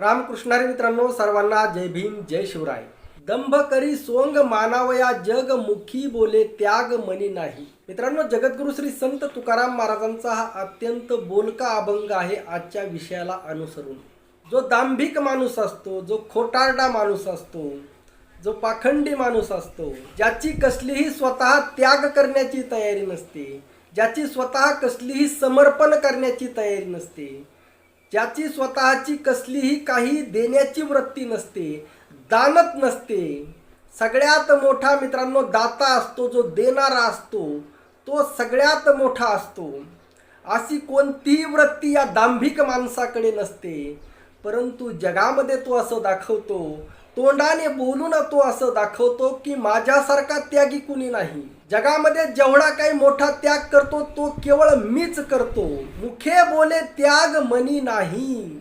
रामकृष्णारी मित्रांनो सर्वांना जय भीम जय शिवराय. दंभ करी सोंग मानावया जग मुखी बोले त्याग मनी नाही. मित्रांनो जगद्गुरु श्री संत तुकाराम महाराजांचा हा अत्यंत बोलका अभंग आहे आजच्या विषयाला अनुसरून. जो दांभिक माणूस असतो जो खोटारडा माणूस असतो जो पाखंडी माणूस असतो ज्याची कसलीही स्वतः त्याग करण्याची तयारी नसते ज्याची स्वतः कसलीही समर्पण करण्याची तयारी नसते ज्याची स्वतःची कसलीही काही देण्याची वृत्ती नसते दानत नसते. सगळ्यात मोठा मित्रांनो दाता असतो जो देणारा असतो तो सगळ्यात मोठा असतो. अशी कोणतीही वृत्ती या दांभिक माणसाकडे नसते. परंतु जगामध्ये तो असं दाखवतो तोंडाने बोलून तो असं दाखवतो की माझ्यासारखा त्यागी कुणी नाही. जगामध्ये जेवढा काही मोठा त्याग करतो तो केवळ मीच करतो. मुखे बोले त्याग मनी नाही.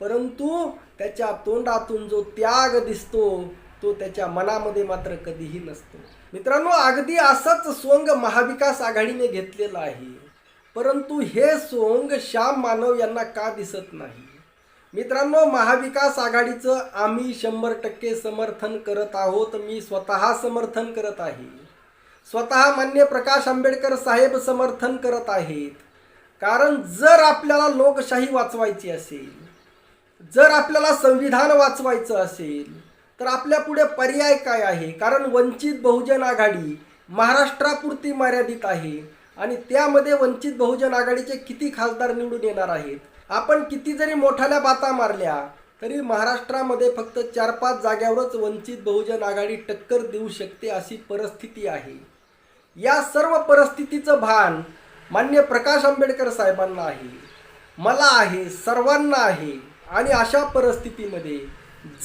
परंतु त्याच्या तोंडातून जो त्याग दिसतो तो त्याच्या मनामध्ये मात्र कधीही नसतो. मित्रांनो अगदी असंच सोंग महाविकास आघाडीने घेतलेलं आहे. परंतु हे सोंग श्याम मानव यांना का दिसत नाही? मित्रांनो महाविकास आघाडीचं आम्ही शंभर टक्के समर्थन करत आहोत. मी स्वतः समर्थन करत आहे. स्वतः मान्य प्रकाश आंबेडकर साहेब समर्थन करत आहेत. कारण जर आपल्याला लोकशाही वाचवायची असेल जर आपल्याला संविधान वाचवायचं असेल तर आपल्या पुढे पर्याय काय आहे? कारण वंचित बहुजन आघाडी महाराष्ट्रापुरती मर्यादित आहे आणि त्यामध्ये वंचित बहुजन आघाडीचे किती खासदार निवडून येणार आहेत? आपण किती जरी मोठाल्या बाता मारल्या तरी महाराष्ट्रामध्ये फक्त चार पाच जाग्यावरच वंचित बहुजन आघाडी टक्कर देऊ शकते अशी परिस्थिती आहे. या सर्व परिस्थितीचं भान मान्य प्रकाश आंबेडकर साहेबांना आहे. मला आहे सर्वांना आहे. आणि अशा परिस्थितीमध्ये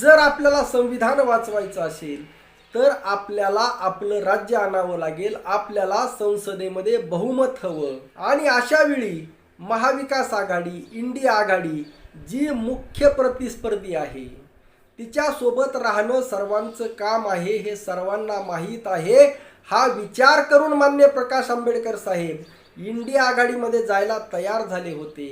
जर आपल्याला संविधान वाचवायचं असेल तर आपल्याला आपलं राज्य आणावं लागेल आपल्याला संसदेमध्ये बहुमत हवं. आणि अशा वेळी महाविकास आघाडी इंडिया आघाडी जी मुख्य प्रतिस्पर्धी आहे तिच्यासोबत राहणं सर्वांचं काम आहे हे सर्वांना माहीत आहे. हा विचार करून मान्य प्रकाश आंबेडकर साहेब इंडिया आघाडीमध्ये जायला तयार झाले होते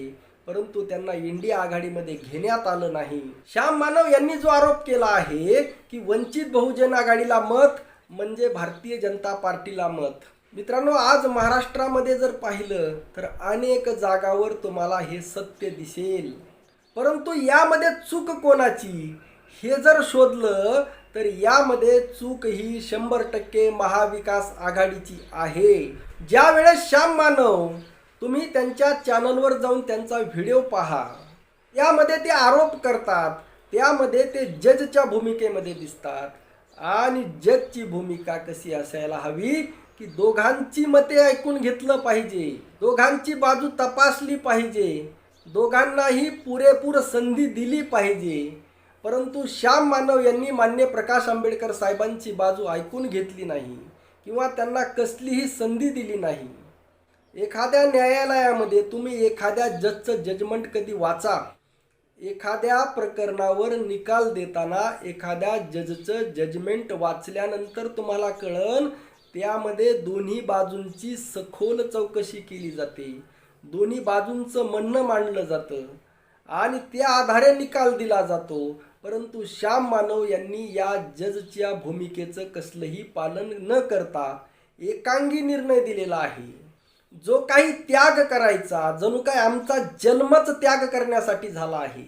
परंतु त्यांना इंडिया आघाडीमध्ये घेण्यात आलं नाही. श्याम मानव यांनी जो आरोप केला आहे की वंचित बहुजन आघाडीला मत म्हणजे भारतीय जनता पार्टीला मत. मित्रांनो आज महाराष्ट्रामध्ये जर पाहिलं तर अनेक जागावर तुम्हाला हे सत्य दिसेल. परंतु यामध्ये चूक कोणाची? हे जर शोधलं तर यामध्ये चूक ही शंभर टक्के महाविकास आघाडीची आहे. ज्या वेळेस श्याम मानव तुम्ही त्यांच्या चॅनलवर जाऊन त्यांचा व्हिडिओ पहा. यामध्ये ते आरोप करतात त्यामध्ये ते जजच्या भूमिकेमध्ये दिसतात. आणि जजची भूमिका कशी असायला हवी? की दोघांची मते ऐकून घेतलं पाहिजे दोघांची बाजू तपासली पाहिजे दोघांनाही पुरेपूर संधी दिली पाहिजे. परंतु श्याम मानव यांनी मान्य प्रकाश आंबेडकर साहेबांची बाजू ऐकून घेतली नाही किंवा त्यांना कसलीही संधी दिली नाही. एखाद्या न्यायालयामध्ये तुम्ही एखाद्या जजचं जजमेंट कधी वाचा एखाद्या प्रकरणावर निकाल देताना एखाद्या जजचं जजमेंट वाचल्यानंतर तुम्हाला कळन त्यामध्ये दोन्ही बाजूंची सखोल चौकशी केली जाते. दोन्ही बाजूंचं म्हणणं मांडलं जातं आणि त्या आधारे निकाल दिला जातो. परंतु श्याम मानव यांनी या जजच्या भूमिकेचं कसलंही पालन न करता एकांगी निर्णय दिलेला आहे. जो काही त्याग करायचा जणू काय आमचा जन्मच त्याग करण्यासाठी झाला आहे.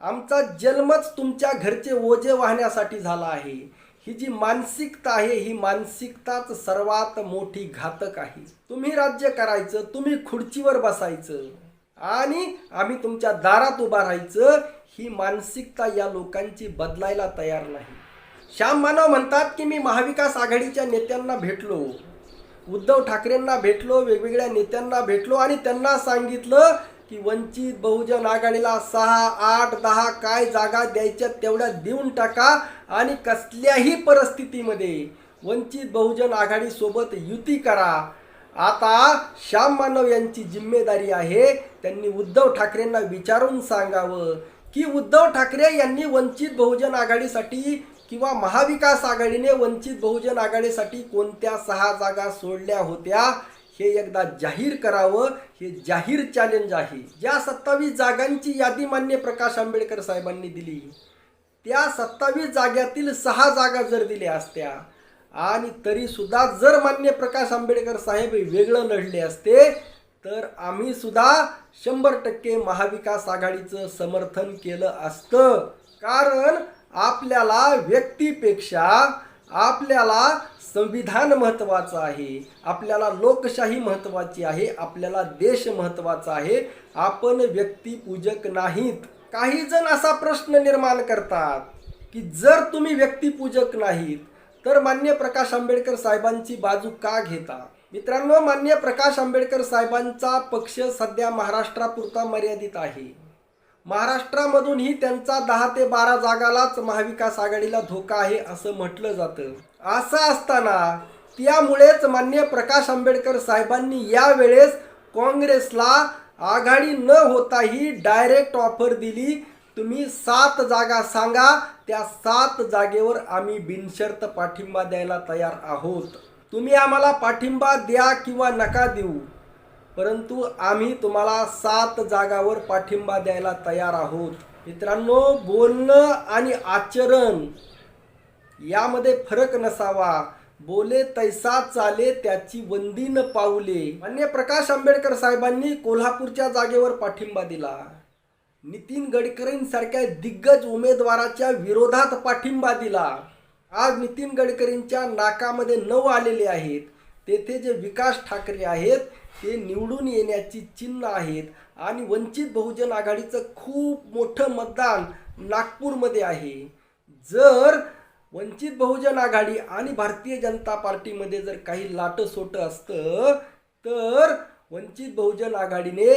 आमचा जन्मच तुमच्या घरचे ओझे वाहण्यासाठी झाला आहे. ही जी मानसिकता आहे ही मानसिकताच सर्वात मोठी घातक आहे. तुम्ही राज्य करायचं तुम्ही खुर्चीवर बसायचं आणि आम्ही तुमच्या दारात उभा राहायचं ही मानसिकता या लोकांची बदलायला तयार नाही. श्याम मानव म्हणतात की मी महाविकास आघाडीच्या नेत्यांना भेटलो उद्धव ठाकरेंना भेटलो वेगवेगळ्या नेत्यांना भेटलो आणि त्यांना सांगितलं की वंचित बहुजन आघाडीला सहा आठ दहा काय जागा द्यायच्या तेवढ्या देऊन टाका आणि कसल्याही परिस्थितीमध्ये वंचित बहुजन आघाडीसोबत युती करा. आता श्याम मानव यांची जिम्मेदारी आहे त्यांनी उद्धव ठाकरेंना विचारून सांगावं की उद्धव ठाकरे यांनी वंचित बहुजन आघाडीसाठी किंवा महाविकास आघाडीने वंचित बहुजन आघाडीसाठी कोणत्या सहा जागा सोडल्या होत्या हे एकदा जाहीर करावं. हे जाहीर चॅलेंज आहे. ज्या सत्तावीस जागांची यादी मान्य प्रकाश आंबेडकर साहेबांनी दिली त्या सत्तावीस जाग्यातील सहा जागा जर दिल्या असत्या आणि तरीसुद्धा जर मान्य प्रकाश आंबेडकर साहेब वेगळं लढले असते तर आम्ही सुद्धा शंभर टक्के महाविकास आघाडीचं समर्थन केलं असतं. कारण आपल्याला व्यक्तीपेक्षा आपल्याला संविधान महत्त्वाचं आहे आपल्याला लोकशाही महत्त्वाची आहे आपल्याला देश महत्त्वाचा आहे. आपण व्यक्तिपूजक नाहीत. काही जण असा प्रश्न निर्माण करतात की जर तुम्ही व्यक्तिपूजक नाहीत तर मान्य प्रकाश आंबेडकर साहेबांची बाजू का घेता? मित्रांनो मान्य प्रकाश आंबेडकर साहेबांचा पक्ष सध्या महाराष्ट्रापुरता मर्यादित आहे. महाराष्ट्रामधूनही त्यांचा दहा ते बारा जागालाच महाविकास आघाडीला धोका आहे असं म्हटलं जातं. असं असताना त्यामुळेच मान्य प्रकाश आंबेडकर साहेबांनी यावेळेस काँग्रेसला आघाडी न होताही डायरेक्ट ऑफर दिली. तुम्ही सात जागा सांगा त्या सात जागेवर आम्ही बिनशर्त पाठिंबा द्यायला तयार आहोत. तुम्ही आम्हाला पाठिंबा द्या किंवा नका देऊ परंतु आम्ही तुम्हाला सात जागावर पाठिंबा द्यायला तयार आहोत. मित्रांनो बोलणं आणि आचरण यामध्ये फरक नसावा. बोले तैसा चाले त्याची वंदी न पाऊले. मान्य प्रकाश आंबेडकर साहेबांनी कोल्हापूरच्या जागेवर पाठिंबा दिला. नितीन गडकरींसारख्या दिग्गज उमेदवाराच्या विरोधात पाठिंबा दिला. आज नितीन गडकरींच्या नाकामध्ये नऊ आलेले आहेत. तेथे जे विकास ठाकरे आहेत ते निवडून येण्याची चिन्ह आहेत आणि वंचित बहुजन आघाडीचं खूप मोठं मतदान नागपूरमध्ये आहे. जर वंचित बहुजन आघाडी आणि भारतीय जनता पार्टीमध्ये जर काही लाटसोटं असतं तर वंचित बहुजन आघाडीने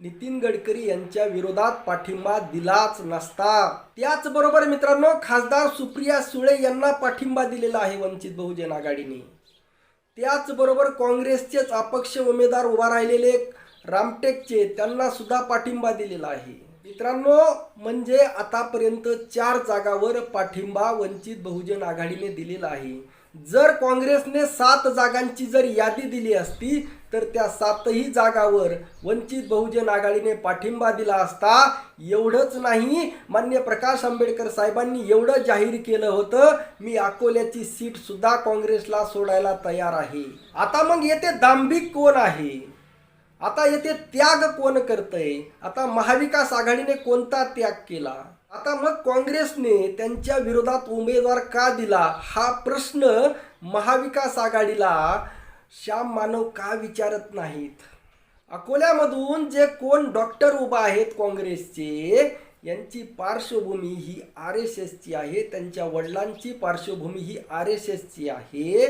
नितीन गडकरी यांच्या विरोधात पाठिंबा दिलाच नसता. त्याचबरोबर मित्रांनो खासदार सुप्रिया सुळे यांना पाठिंबा दिलेला आहे वंचित बहुजन आघाडीने. त्याचबरोबर काँग्रेसचेच अपक्ष उमेदवार उभा राहिलेले रामटेकचे त्यांना सुद्धा पाठिंबा दिलेला आहे. मित्रांनो म्हणजे आतापर्यंत चार जागावर पाठिंबा वंचित बहुजन आघाडीने दिलेला आहे. जर काँग्रेसने सात जागांची जर यादी दिली असती तर त्या सातही जागावर वंचित बहुजन आघाडीने पाठिंबा दिला असता एवढंच नाही. मान्य प्रकाश आंबेडकर साहेबांनी एवढं जाहीर केलं होतं. मी अकोल्याची सीट सुद्धा काँग्रेसला सोडायला तयार आहे. आता मग येथे दांभिक कोण आहे? आता येथे त्याग कोण करतंय? आता महाविकास आघाडीने कोणता त्याग केला? आता मग काँग्रेसने त्यांच्या विरोधात उमेदवार का दिला? हा प्रश्न महाविकास आघाडीला श्याम मानव का विचारत नाहीत? अकोल्यामधून जे कोण डॉक्टर उभा आहेत काँग्रेसचे यांची पार्श्वभूमी ही आर एस एसची आहे त्यांच्या वडिलांची पार्श्वभूमी ही आर एस एसची आहे.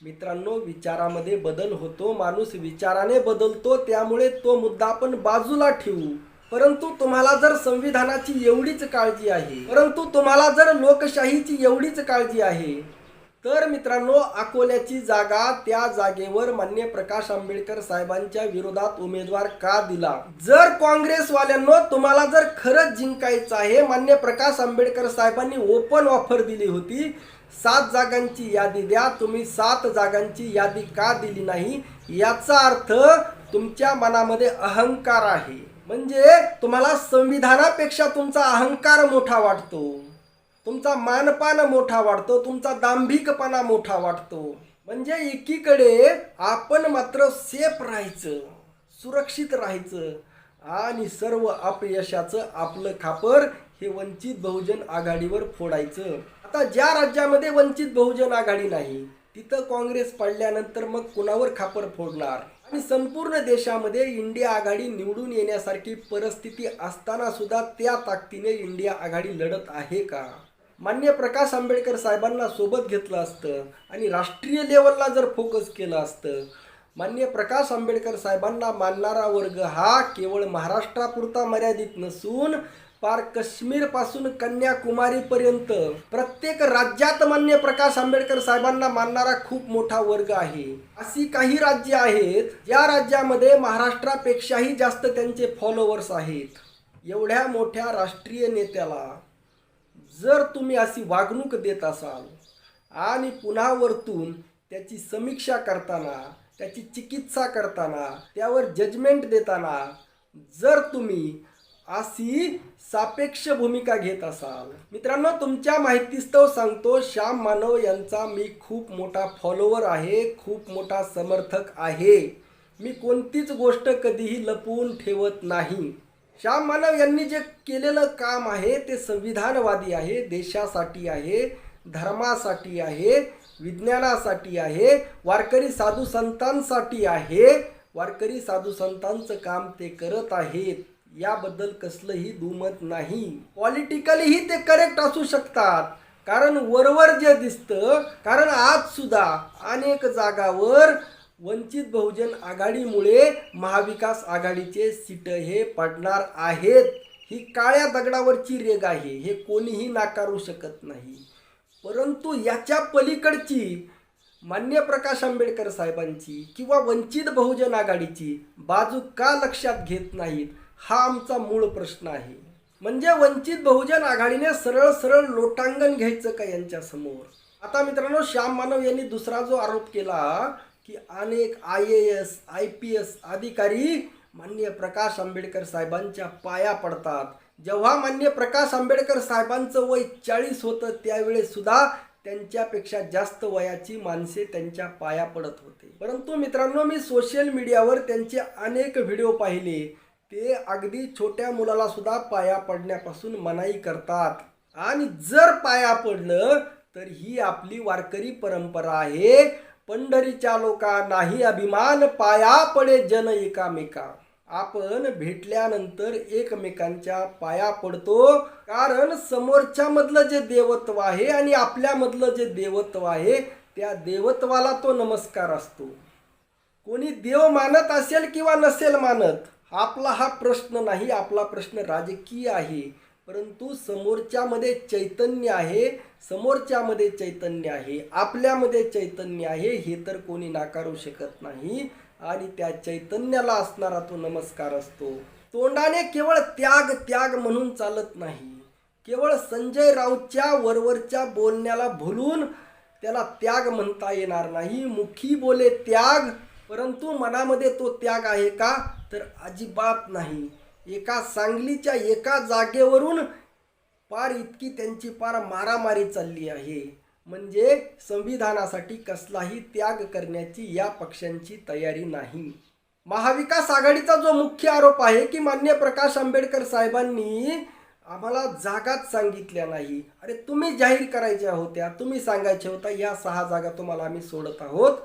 मित्रांनो विचारामध्ये बदल होतो माणूस विचाराने बदलतो त्यामुळे तो मुद्दा आपण बाजूला ठेवू. परंतु तुम्हाला जर संविधानाची एवढीच काळजी आहे परंतु तुम्हाला जर लोकशाहीची एवढीच काळजी आहे तर मित्रांनो अकोल्याची जागा त्या जागेवर मान्य प्रकाश आंबेडकर साहेबांच्या विरोधात उमेदवार का दिला? जर काँग्रेसवाल्यांनो तुम्हाला जर खरंच जिंकायचं आहे मान्य प्रकाश आंबेडकर साहेबांनी ओपन ऑफर दिली होती सात जागांची यादी द्या तुम्ही सात जागांची यादी का दिली नाही? याचा अर्थ तुमच्या मनामध्ये अहंकार आहे. म्हणजे तुम्हाला संविधानापेक्षा तुमचा अहंकार मोठा वाटतो. तुमचा मानपान मोठा वाढतो तुमचा दांभिकपणा मोठा वाटतो म्हणजे एकीकडे आपण मात्र सेफ राहायचं सुरक्षित राहायचं आणि सर्व अपयशाचं आपलं खापर हे वंचित बहुजन आघाडीवर फोडायचं. आता ज्या राज्यामध्ये वंचित बहुजन आघाडी नाही तिथं काँग्रेस पडल्यानंतर मग कुणावर खापर फोडणार? आणि संपूर्ण देशामध्ये इंडिया आघाडी निवडून येण्यासारखी परिस्थिती असताना सुद्धा त्या ताकदीने इंडिया आघाडी लढत आहे का? मान्य प्रकाश आंबेडकर साहेबांना सोबत घेतलं असतं आणि राष्ट्रीय लेवलला जर फोकस केलं असतं मान्य प्रकाश आंबेडकर साहेबांना मानणारा वर्ग हा केवळ महाराष्ट्रापुरता मर्यादित नसून पार काश्मीरपासून कन्याकुमारीपर्यंत प्रत्येक राज्यात मान्य प्रकाश आंबेडकर साहेबांना मानणारा खूप मोठा वर्ग आहे. अशी काही राज्य आहेत ज्या राज्यामध्ये महाराष्ट्रापेक्षाही जास्त त्यांचे फॉलोवर्स आहेत. एवढ्या मोठ्या राष्ट्रीय नेत्याला जर तुम्ही अशी वागणूक देत असाल आणि पुन्हा वरतून त्याची समीक्षा करताना त्याची चिकित्सा करताना त्यावर जजमेंट देताना जर तुम्ही अशी सापेक्ष भूमिका घेत असाल. मित्रांनो तुमच्या माहितीस्तव सांगतो श्याम मानव यांचा मी खूप मोठा फॉलोवर आहे खूप मोठा समर्थक आहे. मी कोणतीच गोष्ट कधीही लपवून ठेवत नाही. श्याम मानव यांनी जे केलेलं काम आहे ते संविधानवादी आहे देशासाठी आहे धर्मासाठी आहे विज्ञानासाठी आहे वारकरी साधू संतांसाठी आहे. वारकरी साधू संतांचं काम ते करत आहेत. याबद्दल कसलंही दुमत नाही. पॉलिटिकलीही ते करेक्ट असू शकतात. कारण वरवर जे दिसतं कारण आज सुद्धा अनेक जागावर वंचित बहुजन आघाडीमुळे महाविकास आघाडीचे सीट हे पडणार आहेत. ही काळ्या दगडावरची रेग आहे. हे कोणीही नाकारू शकत नाही. परंतु याच्या पलीकडची मान्य प्रकाश आंबेडकर साहेबांची किंवा वंचित बहुजन आघाडीची बाजू का लक्षात घेत नाहीत हा आमचा मूळ प्रश्न आहे. म्हणजे वंचित बहुजन आघाडीने सरळ सरळ लोटांगण घ्यायचं का यांच्यासमोर? आता मित्रांनो श्याम मानव यांनी दुसरा जो आरोप केला की अनेक I A S I P S अधिकारी मान्य प्रकाश आंबेडकर साहेबांच्या पाया पडतात. जेव्हा मान्य प्रकाश आंबेडकर साहेबांचं वय चाळीस होतं त्यावेळेस सुद्धा त्यांच्यापेक्षा जास्त वयाची माणसे त्यांच्या पाया पडत होते. परंतु मित्रांनो मी सोशल मीडियावर त्यांचे अनेक व्हिडिओ पाहिले. ते अगदी छोट्या मुलाला सुद्धा पाया पडण्यापासून मनाई करतात. आणि जर पाया पडलं तर ही आपली वारकरी परंपरा आहे. पंढरीच्या लोकांनाही अभिमान पाया पडे जन एकामेका. आपण भेटल्यानंतर एकमेकांच्या पाया पडतो कारण समोरच्या मधलं जे देवत्व आहे आणि आपल्यामधलं जे देवत्व आहे त्या देवत्वाला तो नमस्कार असतो. कोणी देव मानत असेल किंवा नसेल मानत आपला हा प्रश्न नाही आपला प्रश्न राजकीय आहे. परंतु समोरच्यामध्ये चैतन्य आहे समोरच्यामध्ये चैतन्य आहे आपल्यामध्ये चैतन्य आहे हे तर कोणी नाकारू शकत नाही. आणि त्या चैतन्याला असणारा तो नमस्कार असतो. तोंडाने केवळ त्याग त्याग म्हणून चालत नाही. केवळ संजय राऊतच्या वरवरच्या बोलण्याला भुलून त्याला त्याग म्हणता येणार नाही. मुखी बोले त्याग परंतु मनामध्ये तो त्याग आहे का? तर अजिबात नाही. एका सांगलीच्या एका जागेवरून पार इतकी त्यांची पार मारामारी चालली आहे. म्हणजे संविधानासाठी कसलाही त्याग करण्याची या पक्षांची तयारी नाही. महाविकास आघाडीचा जो मुख्य आरोप आहे की मान्य प्रकाश आंबेडकर साहेबांनी आम्हाला जागाच सांगितल्या नाही. अरे तुम्ही जाहीर करायच्या होत्या तुम्ही सांगायच्या होत्या या सहा जागा तुम्हाला आम्ही सोडत आहोत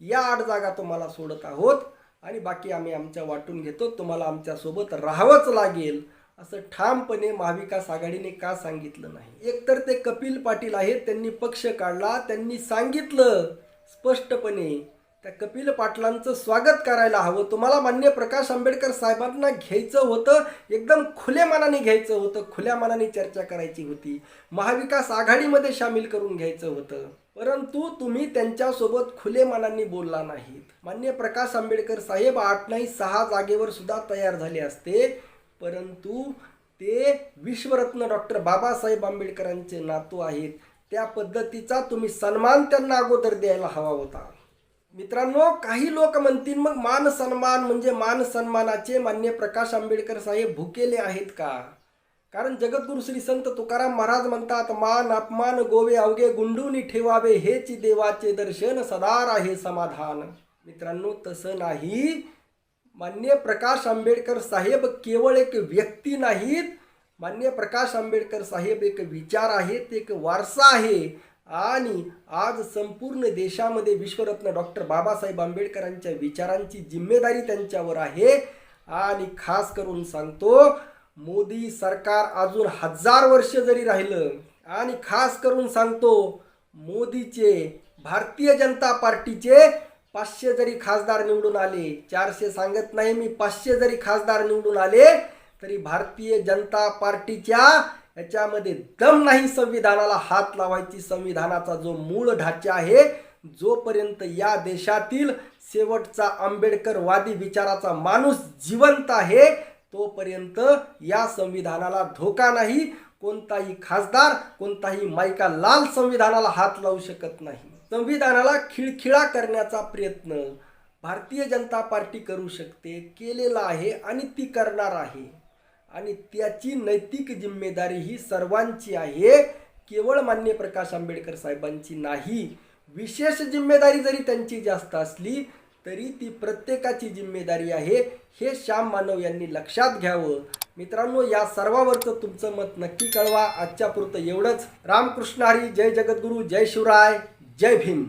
या आठ जागा तुम्हाला सोडत आहोत. आणि बाकी आम्ही आमच्या वाटून घेतो. तुम्हाला आमच्यासोबत राहावंच लागेल. असं ठामपणे महाविकास आघाडीने का सांगितलं नाही? एकतर ते कपिल पाटील आहेत त्यांनी पक्ष काढला त्यांनी सांगितलं स्पष्टपणे. त्या कपिल पाटलांचं स्वागत करायला हवं. तुम्हाला मान्य प्रकाश आंबेडकर साहेबांना घ्यायचं होतं एकदम खुल्या मनाने घ्यायचं होतं खुल्या मनाने चर्चा करायची होती. महाविकास आघाडीमध्ये सामील करून घ्यायचं होतं. परंतु तुम्ही त्यांच्यासोबत खुले मनाने बोलला नाहीत. मान्य प्रकाश आंबेडकर साहेब आठ नाही सहा जागेवर सुद्धा तयार झाले असते. परंतु ते विश्वरत्न डॉक्टर बाबासाहेब आंबेडकरांचे नातू आहेत. त्या पद्धतीचा तुम्ही सन्मान त्यांना अगोदर द्यायला हवा होता. मित्रांनो काही लोक म्हणतील मग मान सन्मान म्हणजे मान सन्मानाचे मान्य प्रकाश आंबेडकर साहेब भुकेले आहेत का? कारण जगद्गुरु श्री संत तुकाराम महाराज म्हणतात मान अपमान गोवे अवघे गुंडूनी ठेवावे हेच देवाचे दर्शन सदा आहे समाधान. मित्रांनो तसं नाही. मान्य प्रकाश आंबेडकर साहेब केवळ एक व्यक्ती नाहीत. मान्य प्रकाश आंबेडकर साहेब एक विचार आहेत एक वारसा आहे. आणि आज संपूर्ण देशामध्ये विश्वरत्न डॉक्टर बाबासाहेब आंबेडकरांच्या विचारांची जिम्मेदारी त्यांच्यावर आहे. आणि खास करून सांगतो मोदी सरकार अजून हजार वर्ष जरी राहिलं आणि खास करून सांगतो मोदीचे भारतीय जनता पार्टीचे पाचशे जरी खासदार निवडून आले चारशे सांगत नाही मी पाचशे जरी खासदार निवडून आले तरी भारतीय जनता पार्टीच्या याच्यामध्ये दम नाही संविधानाला हात लावायची. संविधानाचा जो मूळ ढाचा आहे जोपर्यंत या देशातील शेवटचा आंबेडकरवादी विचाराचा माणूस जिवंत आहे तोपर्यंत या संविधानाला धोका नाही. कोणताही खासदार कोणताही मायका लाल संविधानाला हात लावू शकत नाही. संविधानाला खिळखिळा करण्याचा प्रयत्न भारतीय जनता पार्टी करू शकते केलेला आहे आणि ती करणार आहे. आणि त्याची नैतिक जिम्मेदारी ही सर्वांची आहे केवळ मान्य प्रकाश आंबेडकर साहेबांची नाही. विशेष जिम्मेदारी जरी त्यांची जास्त असली तरी ती प्रत्येकाची जिम्मेदारी आहे हे श्याम मानव यांनी लक्षात घ्यावं. मित्रांनो या सर्वावरचं तुमचं मत नक्की कळवा. आजच्या पुरतं एवढंच. रामकृष्ण हरी जय जगद्गुरू जय शिवराय जय भीम.